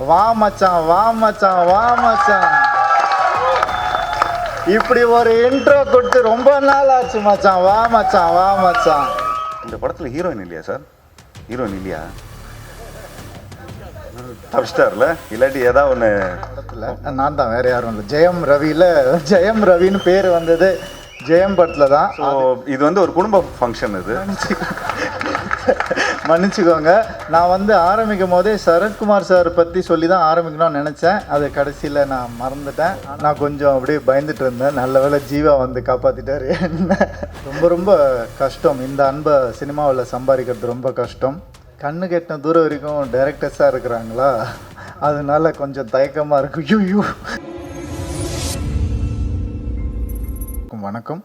வா மச்சான் வா மச்சான் வா மச்சான். இப்படி ஒரு இன்ட்ரோ கொடுத்து ரொம்ப நாள் ஆச்சு மச்சான். வா மச்சான் வா மச்சான். இந்த படத்தில் ஹீரோயின் இல்லையா சார் ஹீரோயின் இல்லையா? தப்பிச்சிட்டார்ல இல்லாட்டி ஏதாவது ஒன்று படத்தில் நான் தான் வேற யாரும் இல்லை. ஜெயம் ரவியில் ஜெயம் ரவின்னு பேர் வந்தது ஜெயம் படத்தில் தான் ஸோ இது வந்து ஒரு குடும்ப ஃபங்க்ஷன் இது. மன்னிச்சுக்கோங்க. நான் வந்து ஆரம்பிக்கும் போதே சரத்குமார் சார் பற்றி சொல்லி தான் ஆரம்பிக்கணும்னு நினச்சேன். அது கடைசியில் நான் மறந்துட்டேன். நான் கொஞ்சம் அப்படியே பயந்துட்டு இருந்தேன். நல்ல வேளை ஜீவா வந்து காப்பாற்றிட்டாரு என்ன? ரொம்ப ரொம்ப கஷ்டம். இந்த அன்பை சினிமாவில் சம்பாதிக்கிறது ரொம்ப கஷ்டம். கண்ணு கெட்டின தூரம் வரைக்கும் டைரக்டர்ஸாக இருக்கிறாங்களா? அதனால கொஞ்சம் தயக்கமாக இருக்கும். யூ வணக்கம்.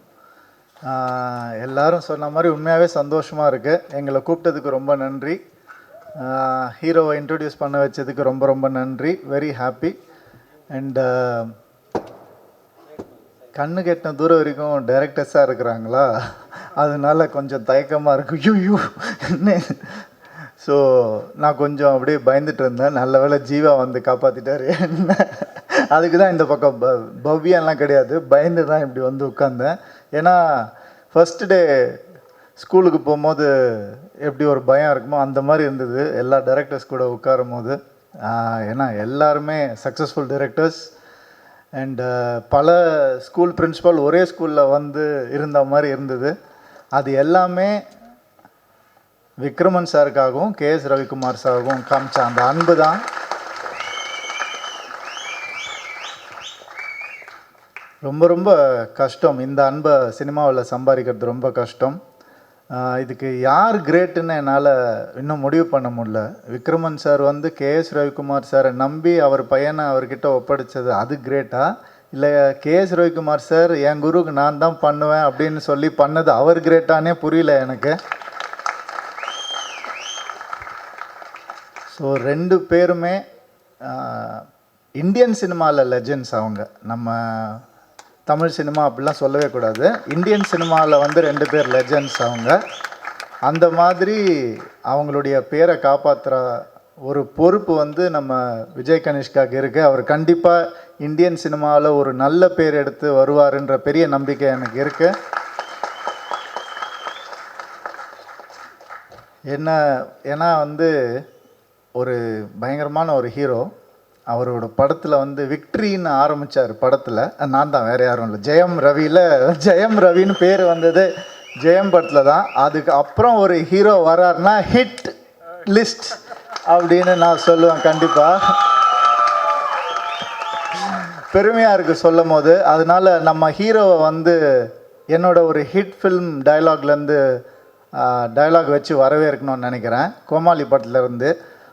எல்லாரும் சொன்ன மாதிரி உண்மையாகவே சந்தோஷமாக இருக்குது எங்களை கூப்பிட்டதுக்கு ரொம்ப நன்றி. ஹீரோவை இன்ட்ரடியூஸ் பண்ண வச்சதுக்கு ரொம்ப ரொம்ப நன்றி. வெரி ஹாப்பி அண்டு கண்ணு கெட்டின தூரம் வரைக்கும் டைரக்டர்ஸாக இருக்கிறாங்களா? அதனால கொஞ்சம் தயக்கமாக இருக்கு. என்ன? ஸோ நான் கொஞ்சம் அப்படியே பயந்துட்டு இருந்தேன். நல்ல வேளை ஜீவா வந்து காப்பாற்றிட்டாரு என்ன? அதுக்கு தான் இந்த பக்கம் ப பவ்யம்லாம் கிடையாது. பயந்து தான் இப்படி வந்து உட்காந்தேன் ஏன்னா ஃபஸ்ட்டு டே ஸ்கூலுக்கு போகும்போது எப்படி ஒரு பயம் இருக்குமோ அந்த மாதிரி இருந்தது. எல்லா டைரக்டர்ஸ் கூட உட்காரும் போது ஏன்னா எல்லாருமே சக்ஸஸ்ஃபுல் டைரக்டர்ஸ் அண்டு பல ஸ்கூல் பிரின்ஸிபால் ஒரே ஸ்கூலில் வந்து இருந்த மாதிரி இருந்தது. அது எல்லாமே விக்ரமன் சாருக்காகவும் கே எஸ் ரவிக்குமார் சாருக்கும் காமிச்ச அந்த அன்பு தான். ரொம்ப ரொம்ப கஷ்டம். இந்த அன்பை சினிமாவில் சம்பாதிக்கிறது ரொம்ப கஷ்டம். இதுக்கு யார் கிரேட்டுன்னு என்னால் இன்னும் முடிவு பண்ண முடியல. விக்ரமன் சார் வந்து கே எஸ் ரவிக்குமார் சாரை நம்பி அவர் பையனை அவர்கிட்ட ஒப்படைச்சது அது கிரேட்டா? இல்லை கே எஸ் ரவிக்குமார் சார் என் குருவுக்கு நான் தான் பண்ணுவேன் அப்படின்னு சொல்லி பண்ணது அவர் கிரேட்டானே புரியல எனக்கு. ஸோ ரெண்டு பேருமே இந்தியன் சினிமாவில் லெஜெண்ட்ஸ் அவங்க. நம்ம தமிழ் சினிமா அப்படிலாம் சொல்லவே கூடாது. இந்தியன் சினிமாவில் வந்து ரெண்டு பேர் லெஜெண்ட்ஸ் அவங்க. அந்த மாதிரி அவங்களுடைய பேரை காப்பாற்றுற ஒரு பொறுப்பு வந்து நம்ம விஜய் கனிஷ்காக்கு இருக்குது அவர் கண்டிப்பாக இந்தியன் சினிமாவில் ஒரு நல்ல பேர் எடுத்து வருவாருன்ற பெரிய நம்பிக்கை எனக்கு இருக்குது என்ன ஏன்னா வந்து ஒரு பயங்கரமான ஒரு ஹீரோ அவரோட படத்தில் வந்து விக்ட்ரின்னு ஆரம்பித்தார் படத்தில். நான் தான் வேறு யாரும் இல்லை. ஜெயம் ரவியில் ஜெயம் ரவின்னு பேர் வந்தது ஜெயம் படத்தில் தான். அதுக்கு அப்புறம் ஒரு ஹீரோ வராருன்னா ஹிட் லிஸ்ட் அப்படின்னு நான் சொல்லுவேன் கண்டிப்பாக பெருமையாக இருக்குது சொல்லும் போது அதனால நம்ம ஹீரோவை வந்து என்னோட ஒரு ஹிட் ஃபில்ம் டயலாக்லேருந்து டயலாக் வச்சு வரவேற்கணும்னு நினைக்கிறேன். கோமாளி படத்துலேருந்து இருந்து.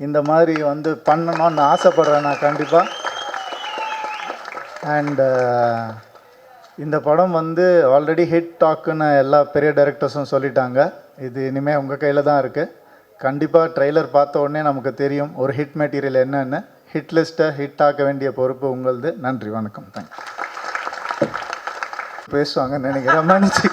இந்த மாதிரி வந்து பண்ணணும்னு ஆசைப்பட்றேன் நான் கண்டிப்பாக அண்டு uh, இந்த படம் வந்து ஆல்ரெடி ஹிட் டாக்குன்னு எல்லா பெரிய டைரக்டர்ஸும் சொல்லிட்டாங்க. இது இனிமேல் உங்கள் கையில் தான் இருக்குது கண்டிப்பாக ட்ரெய்லர் பார்த்த உடனே நமக்கு தெரியும் ஒரு ஹிட் மெட்டீரியல் என்னென்னு. ஹிட் லிஸ்ட்டை ஹிட் ஆக்க வேண்டிய பொறுப்பு உங்களது. நன்றி வணக்கம். தேங்க்ஸ் பேசுவாங்கன்னு நினைக்கிறேன். மன்னிச்சு.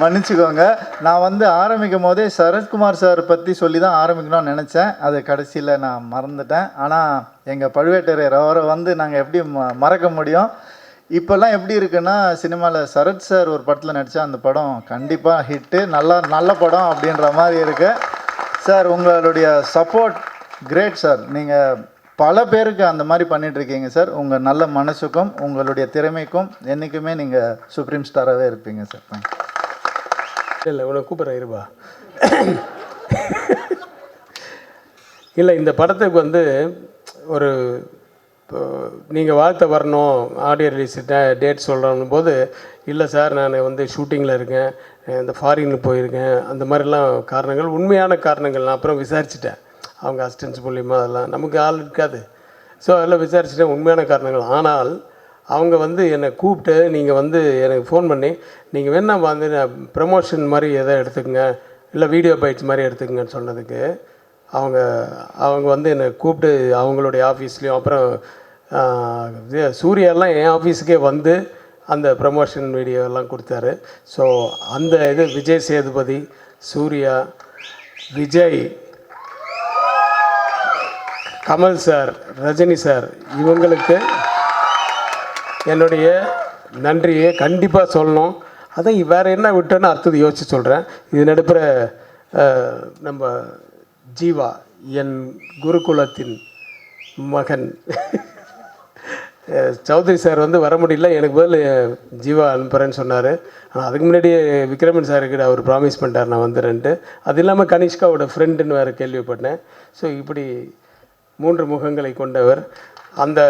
மன்னிச்சுக்கோங்க. நான் வந்து ஆரம்பிக்கும் போதே சரத்குமார் சார் பற்றி சொல்லி தான் ஆரம்பிக்கணும்னு நினச்சேன். அது கடைசியில் நான் மறந்துட்டேன். ஆனால் எங்கள் பழுவேட்டரையர் அவரை வந்து நாங்கள் எப்படி ம மறக்க முடியும்? இப்போல்லாம் எப்படி இருக்குன்னா சினிமாவில் சரத் சார் ஒரு படத்தில் நடித்தா அந்த படம் கண்டிப்பாக ஹிட்டு நல்லா நல்ல படம் அப்படின்ற மாதிரி இருக்குது சார் உங்களுடைய சப்போர்ட் கிரேட் சார். நீங்கள் பல பேருக்கு அந்த மாதிரி பண்ணிகிட்ருக்கீங்க சார். உங்கள் நல்ல மனசுக்கும் உங்களுடைய திறமைக்கும் என்றைக்குமே நீங்கள் சுப்ரீம் ஸ்டாராகவே இருப்பீங்க சார். தேங்க்யூ இல்லை உன்னை கூப்பிட்றேன் இருபா இல்லை இந்த படத்துக்கு வந்து ஒரு நீங்கள் வாழ்த்த வரணும் ஆடியோ ரிலீஸ் டேட் சொல்கிறோம் போது இல்லை சார் நான் வந்து ஷூட்டிங்கில் இருக்கேன் இந்த ஃபாரினுக்கு போயிருக்கேன் அந்த மாதிரிலாம் காரணங்கள் உண்மையான காரணங்கள். நான் அப்புறம் விசாரிச்சிட்டேன். அவங்க அசிஸ்டன்ஸ் மூலியமாக அதெல்லாம் நமக்கு ஆள் இருக்காது. ஸோ அதெல்லாம் விசாரிச்சிட்டேன் உண்மையான காரணங்கள். ஆனால் அவங்க வந்து என்னை கூப்பிட்டு நீங்கள் வந்து எனக்கு ஃபோன் பண்ணி நீங்கள் வேணா வந்து ப்ரமோஷன் மாதிரி எதை எடுத்துக்கங்க இல்லை வீடியோ பைட்ஸ் மாதிரி எடுத்துக்கங்கன்னு சொன்னதுக்கு அவங்க அவங்க வந்து என்னை கூப்பிட்டு அவங்களுடைய ஆஃபீஸ்லேயும் அப்புறம் இது சூர்யாலாம் என் ஆஃபீஸுக்கே வந்து அந்த ப்ரமோஷன் வீடியோ எல்லாம் கொடுத்தாரு. ஸோ அந்த இது விஜய் சேதுபதி சூர்யா விஜய் கமல் சார் ரஜினி சார் இவங்களுக்கு என்னுடைய நன்றியை கண்டிப்பாக சொல்லணும். அதான் வேறு என்ன விட்டேன்னு அடுத்தது யோசிச்சு சொல்கிறேன் இது நடுப்புற நம்ம ஜீவா என் குருகுலத்தின் மகன். சௌத்ரி சார் வந்து வர முடியல. எனக்கு பதில் ஜீவா அனுப்புகிறேன்னு சொன்னார். ஆனால் அதுக்கு முன்னாடியே விக்ரமன் சாருக்கிட்ட அவர் ப்ராமிஸ் பண்ணிட்டார் நான் வந்துடுறேன்ட்டு அது இல்லாமல் கனிஷ்காவோட ஃப்ரெண்டுன்னு வேறு கேள்விப்பட்டேன். ஸோ இப்படி மூன்று முகங்களை கொண்டவர். அந்த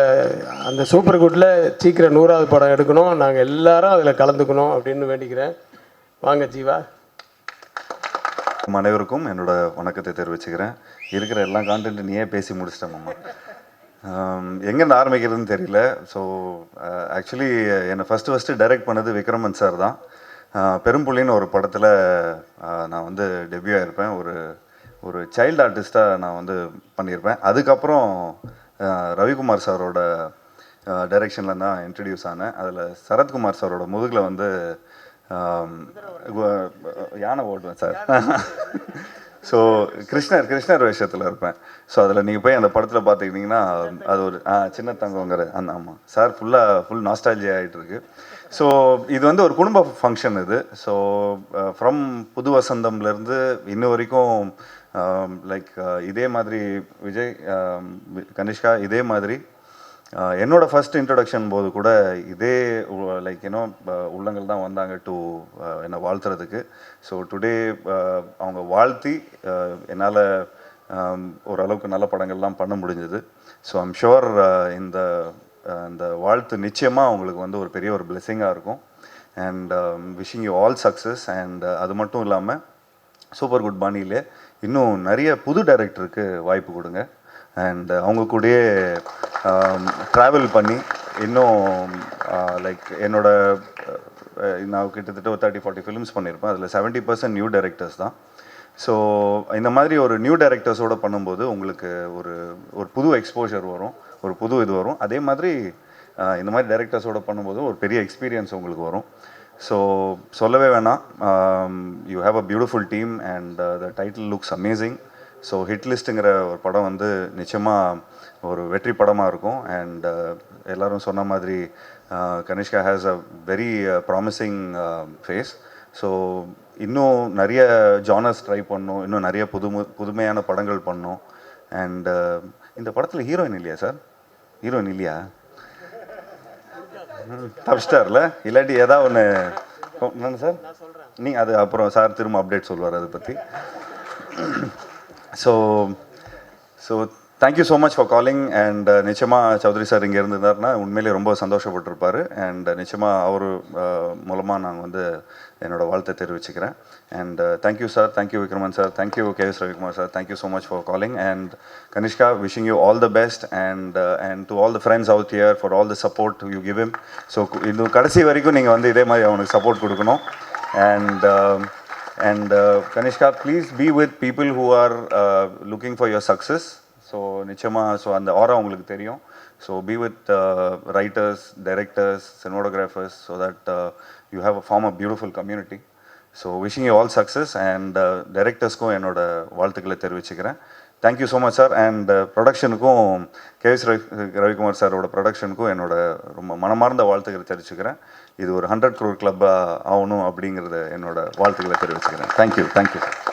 அந்த சூப்பர் குட்டில் சீக்கிரம் நூறாவது படம் எடுக்கணும். நாங்கள் எல்லாரும் அதில் கலந்துக்கணும் அப்படின்னு வேண்டிக்கிறேன். வாங்க ஜீவா. உம் அனைவருக்கும் என்னோட வணக்கத்தை தெரிவிச்சுக்கிறேன். இருக்கிற எல்லா கான்டென்ட் நீயே பேசி முடிச்சிட்டேன் மாமா. எங்கேருந்து ஆரம்பிக்கிறதுன்னு தெரியல. ஸோ ஆக்சுவலி என்னை ஃபஸ்ட்டு ஃபஸ்ட்டு டைரக்ட் பண்ணது விக்ரமன் சார் தான். பெரும்புள்ளின்னு ஒரு படத்தில் நான் வந்து டெபியூ ஆகிருப்பேன் ஒரு ஒரு சைல்டு ஆர்டிஸ்ட்டாக நான் வந்து பண்ணியிருப்பேன். அதுக்கப்புறம் ரவிக்குமார் சாரோட டைரெக்ஷனில் தான் இன்ட்ரடியூஸ் ஆனேன். அதில் சரத்குமார் சாரோட முதுகில் வந்து யானை ஓட்டுவேன் சார். ஸோ கிருஷ்ணர் கிருஷ்ணர் வேஷத்தில் இருப்பேன். ஸோ அதில் நீங்கள் போய் அந்த படத்தில் பார்த்துக்கிட்டிங்கன்னா அது ஒரு ஆ சின்ன தங்கங்கிற அந்த ஆமாம் சார் ஃபுல்லாக ஃபுல் நாஸ்டாலஜி ஆகிட்டு இருக்கு. ஸோ இது வந்து ஒரு குடும்ப ஃபங்க்ஷன் இது. ஸோ ஃப்ரம் புது வசந்தம்லேருந்து இன்ன வரைக்கும் Um, லைக் uh, இதே மாதிரி விஜய் um, கனிஷ்கா இதே மாதிரி uh, என்னோட ஃபர்ஸ்ட் இன்ட்ரடக்ஷன் போது கூட இதே லைக் ஏன்னோ uh, உள்ளங்கள் தான் வந்தாங்க டு என்னை வாழ்த்துறதுக்கு. ஸோ டுடே அவங்க வாழ்த்தி என்னால் um, ஓரளவுக்கு நல்ல படங்கள்லாம் பண்ண முடிஞ்சது. ஸோ ஐம் ஷுவர் இந்த இந்த வாழ்த்து நிச்சயமாக அவங்களுக்கு வந்து ஒரு பெரிய ஒரு பிளெஸ்ஸிங்காக இருக்கும். And wishing you all success and அது மட்டும் இல்லாமல் சூப்பர் குட் பாணியிலே இன்னும் நிறைய புது டைரக்டருக்கு வாய்ப்பு கொடுங்க. அண்ட் அவங்க கூடயே ட்ராவல் பண்ணி இன்னும் லைக் என்னோட நான் கிட்டத்தட்ட ஒரு தேர்ட்டி ஃபார்ட்டி ஃபிலிம்ஸ் பண்ணியிருப்பேன் அதில் செவன்ட்டி பர்சன்ட் நியூ டைரக்டர்ஸ் தான். ஸோ இந்த மாதிரி ஒரு நியூ டைரக்டர்ஸோட பண்ணும்போது உங்களுக்கு ஒரு ஒரு புது எக்ஸ்போஷர் வரும். ஒரு புது இது வரும். அதே மாதிரி இந்த மாதிரி டைரக்டர்ஸோடு பண்ணும்போது ஒரு பெரிய எக்ஸ்பீரியன்ஸ் உங்களுக்கு வரும். ஸோ சொல்லவே வேணாம். You have a beautiful team and the title looks amazing so hit லிஸ்ட்டுங்கிற ஒரு படம் வந்து நிச்சயமாக ஒரு வெற்றி படமாக இருக்கும். அண்ட் uh, எல்லாரும் சொன்ன மாதிரி uh, Kanishka has a very promising face so இன்னும் நிறைய ஜானர்ஸ் ட்ரை பண்ணும். இன்னும் நிறைய புது புதுமையான படங்கள் பண்ணும். அண்ட் uh, இந்த படத்தில் ஹீரோயின் இல்லையா சார் ஹீரோயின் இல்லையா? தப்பிச்சிட்டார்ல? இல்லாட்டி ஏதாவது ஒன்று என்ன சார்? நீ அது அப்புறம் சார் திரும்ப அப்டேட் சொல்லுவார் அதை பற்றி so so thank you so much for calling and நிச்சயமாக சௌத்ரி சார் இங்கே இருந்திருந்தாருன்னா உண்மையிலேயே ரொம்ப சந்தோஷப்பட்டிருப்பார். அண்ட் நிச்சயமாக அவர் மூலமாக நாங்கள் வந்து என்னோடய வாழ்த்தை தெரிவிச்சுக்கிறேன். And thank you sir thank you Vikraman sir thank you K S Ravikumar sir thank you so much for calling and Kanishka wishing you all the best and and to all the friends out here for all the support you give him so இது கடைசி வரைக்கும் நீங்கள் வந்து இதே மாதிரி அவனுக்கு support கொடுக்கணும். And and Kanishka please be with people who are looking for your success so நிச்சயமாக ஸோ அந்த ஆரா உங்களுக்கு தெரியும். So be with writers directors cinematographers so that you have a form a beautiful community so wishing you all success and டைரக்டர்ஸ்க்கும் என்னோட வாழ்த்துக்களை தெரிவிச்சுக்கிறேன். Thank you so much sir and ப்ரொடக்ஷனுக்கும் KS Ravi Ravikumar சாரோட ப்ரொடக்ஷனுக்கும் என்னோட ரொம்ப மனமார்ந்த வாழ்த்துக்களை தெரிவிச்சுக்கிறேன். இது ஒரு ஹண்ட்ரட் குரோர் கிளப்பாக ஆகணும் அப்படிங்கிறத என்னோட வாழ்த்துக்களை தெரிவிச்சுக்கிறேன். Thank you thank you sir